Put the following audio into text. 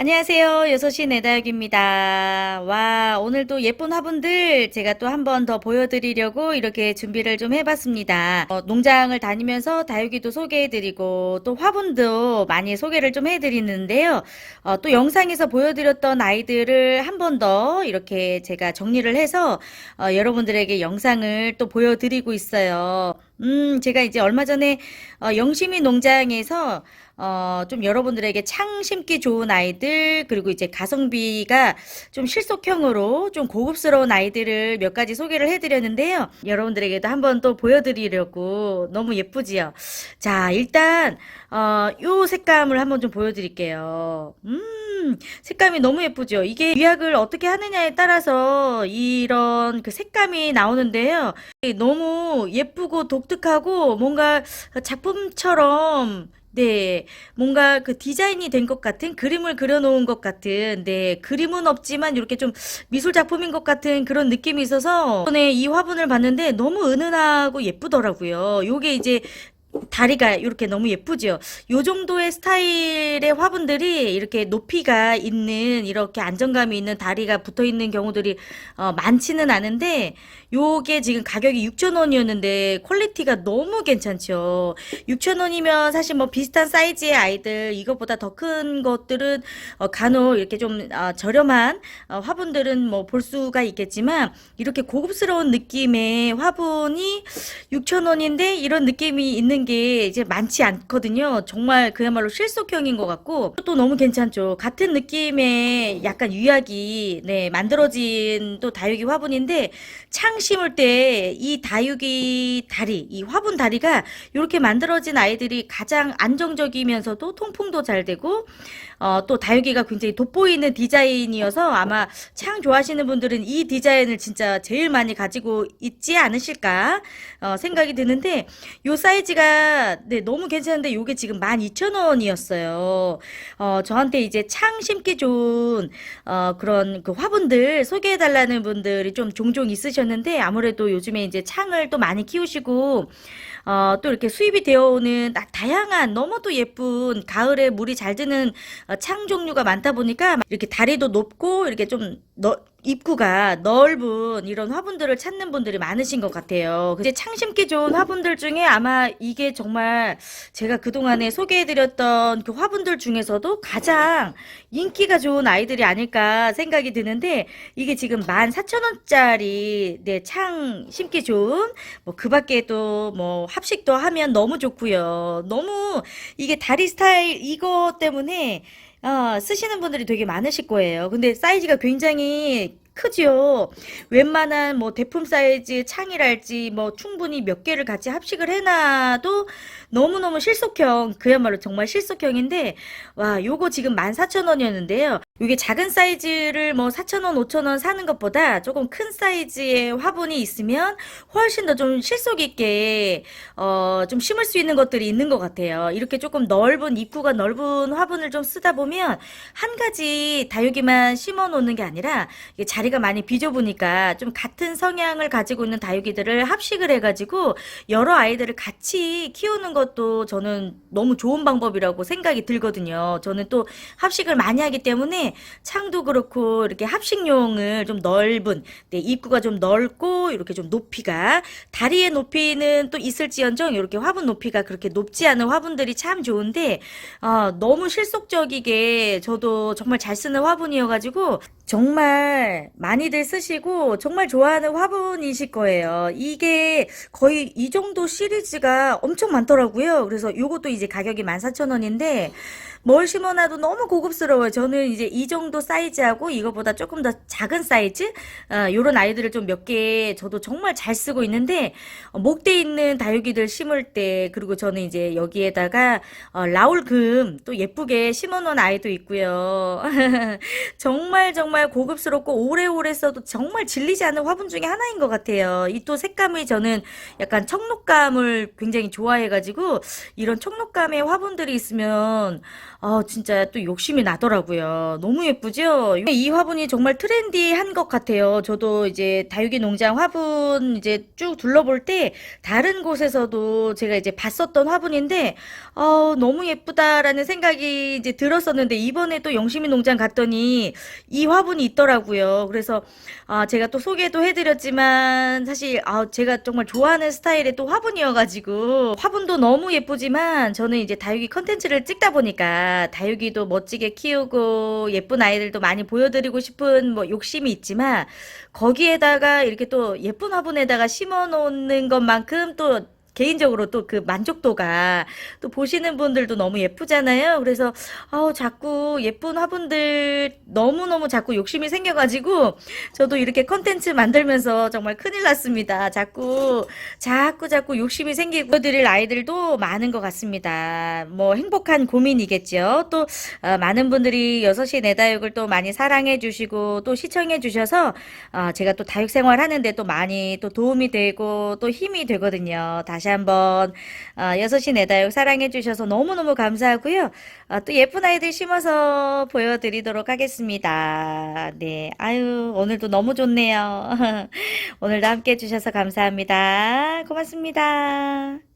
안녕하세요. 여섯시 내다육입니다. 와, 오늘도 예쁜 화분들 제가 또 한 번 더 보여드리려고 이렇게 준비를 좀 해봤습니다. 어, 농장을 다니면서 다육이도 소개해드리고 또 화분도 많이 소개를 좀 해드리는데요. 어, 또 영상에서 보여드렸던 아이들을 한 번 더 이렇게 제가 정리를 해서 어, 여러분들에게 영상을 또 보여드리고 있어요. 음, 제가 이제 얼마 전에 어, 영심이 농장에서 어, 좀 여러분들에게 창 심기 좋은 아이들, 그리고 이제 가성비가 좀 실속형으로 좀 고급스러운 아이들을 몇 가지 소개를 해드렸는데요. 여러분들에게도 한번 또 보여드리려고 너무 예쁘지요? 자, 일단, 어, 요 색감을 한번 좀 보여드릴게요. 음, 색감이 너무 예쁘죠? 이게 유약을 어떻게 하느냐에 따라서 이런 그 색감이 나오는데요. 너무 예쁘고 독 특하고 뭔가 작품처럼 네, 뭔가 그 디자인이 된 것 같은 그림을 그려놓은 것 같은 네, 그림은 없지만 이렇게 좀 미술 작품인 것 같은 그런 느낌이 있어서 이번에 이 화분을 봤는데 너무 은은하고 예쁘더라고요. 요게 이제 다리가 이렇게 너무 예쁘죠. 요 정도의 스타일의 화분들이 이렇게 높이가 있는 이렇게 안정감이 있는 다리가 붙어 있는 경우들이 어, 많지는 않은데 요게 지금 가격이 6,000원이었는데 퀄리티가 너무 괜찮죠. 6,000원이면 사실 뭐 비슷한 사이즈의 아이들 이것보다 더 큰 것들은 어, 간혹 이렇게 좀 어, 저렴한 어, 화분들은 뭐 볼 수가 있겠지만 이렇게 고급스러운 느낌의 화분이 6,000원인데 이런 느낌이 있는 게 이제 많지 않거든요. 정말 그야말로 실속형인 것 같고 또 너무 괜찮죠. 같은 느낌의 약간 유약이 네, 만들어진 또 다육이 화분인데 창 심을 때 이 다육이 다리, 이 화분 다리가 이렇게 만들어진 아이들이 가장 안정적이면서도 통풍도 잘 되고 어, 또 다육이가 굉장히 돋보이는 디자인이어서 아마 창 좋아하시는 분들은 이 디자인을 진짜 제일 많이 가지고 있지 않으실까 어, 생각이 드는데 요 사이즈가 네, 너무 괜찮은데 요게 지금 12,000원이었어요. 어, 저한테 이제 창 심기 좋은 어, 그런 그 화분들 소개해 달라는 분들이 좀 종종 있으셨는데 아무래도 요즘에 이제 창을 또 많이 키우시고 어, 또 이렇게 수입이 되어 오는 다- 다양한 너무도 예쁜 가을에 물이 잘 드는 어, 창 종류가 많다 보니까 이렇게 다리도 높고 이렇게 좀 너, 입구가 넓은 이런 화분들을 찾는 분들이 많으신 것 같아요. 이제 창 심기 좋은 화분들 중에 아마 이게 정말 제가 그동안에 소개해드렸던 그 화분들 중에서도 가장 인기가 좋은 아이들이 아닐까 생각이 드는데 이게 지금 14,000원짜리 네, 창 심기 좋은 뭐 그 밖에도 뭐 합식도 하면 너무 좋고요. 너무 이게 다리 스타일 이거 때문에 어, 쓰시는 분들이 되게 많으실 거예요. 근데 사이즈가 굉장히 크지요. 웬만한 뭐 대품 사이즈 창이랄지 뭐 충분히 몇 개를 같이 합식을 해놔도 너무너무 실속형, 그야말로 정말 실속형인데, 와, 요거 지금 14,000원이었는데요. 이게 작은 사이즈를 뭐 4,000원, 5,000원 사는 것보다 조금 큰 사이즈의 화분이 있으면 훨씬 더 좀 실속 있게, 어, 좀 심을 수 있는 것들이 있는 것 같아요. 이렇게 조금 넓은, 입구가 넓은 화분을 좀 쓰다 보면 한 가지 다육이만 심어 놓는 게 아니라 이게 자리 가 많이 비좁으니까 좀 같은 성향을 가지고 있는 다육이들을 합식을 해가지고 여러 아이들을 같이 키우는 것도 저는 너무 좋은 방법이라고 생각이 들거든요. 저는 또 합식을 많이 하기 때문에 창도 그렇고 이렇게 합식용을 좀 넓은 네, 입구가 좀 넓고 이렇게 좀 높이가 다리의 높이는 또 있을지언정 이렇게 화분 높이가 그렇게 높지 않은 화분들이 참 좋은데 어, 너무 실속적이게 저도 정말 잘 쓰는 화분이어가지고 정말 많이들 쓰시고 정말 좋아하는 화분이실 거예요. 이게 거의 이 정도 시리즈가 엄청 많더라고요. 그래서 요것도 이제 가격이 14,000원인데 뭘 심어놔도 너무 고급스러워요. 저는 이제 이 정도 사이즈하고 이거보다 조금 더 작은 사이즈 어, 요런 아이들을 좀 몇 개 저도 정말 잘 쓰고 있는데 어, 목대 있는 다육이들 심을 때 그리고 저는 이제 여기에다가 어, 라울금 또 예쁘게 심어놓은 아이도 있고요. 정말 정말 고급스럽고 오래오래 써도 정말 질리지 않는 화분 중에 하나인 것 같아요. 이 또 색감이 저는 약간 청록감을 굉장히 좋아해가지고 이런 청록감의 화분들이 있으면 아, 진짜 또 욕심이 나더라고요. 너무 예쁘죠? 이 화분이 정말 트렌디한 것 같아요. 저도 이제 다육이 농장 화분 이제 쭉 둘러볼 때 다른 곳에서도 제가 이제 봤었던 화분인데, 어, 너무 예쁘다라는 생각이 이제 들었었는데, 이번에 또 영심이 농장 갔더니 이 화분이 있더라고요. 그래서, 아, 제가 또 소개도 해드렸지만, 사실, 아, 제가 정말 좋아하는 스타일의 또 화분이어가지고, 화분도 너무 예쁘지만, 저는 이제 다육이 컨텐츠를 찍다 보니까, 다육이도 멋지게 키우고, 예쁜 아이들도 많이 보여드리고 싶은 뭐 욕심이 있지만, 거기에다가 이렇게 또 예쁜 화분에다가 심어 놓는 것만큼 또 개인적으로 또 그 만족도가 또 보시는 분들도 너무 예쁘잖아요. 그래서 아우 자꾸 예쁜 화분들 너무너무 자꾸 욕심이 생겨가지고 저도 이렇게 컨텐츠 만들면서 정말 큰일 났습니다. 자꾸 자꾸 자꾸 욕심이 생기고 보여드릴 아이들도 많은 것 같습니다. 뭐 행복한 고민이겠죠. 또 어, 많은 분들이 6시 내 다육을 또 많이 사랑해 주시고 또 시청해 주셔서 어, 제가 또 다육 생활 하는데 또 많이 또 도움이 되고 또 힘이 되거든요. 다시 한번 어, 6시 내 다육 사랑해 주셔서 너무너무 감사하고요. 어, 또 예쁜 아이들 심어서 보여드리도록 하겠습니다. 네. 아유, 오늘도 너무 좋네요. 오늘도 함께 해주셔서 감사합니다. 고맙습니다.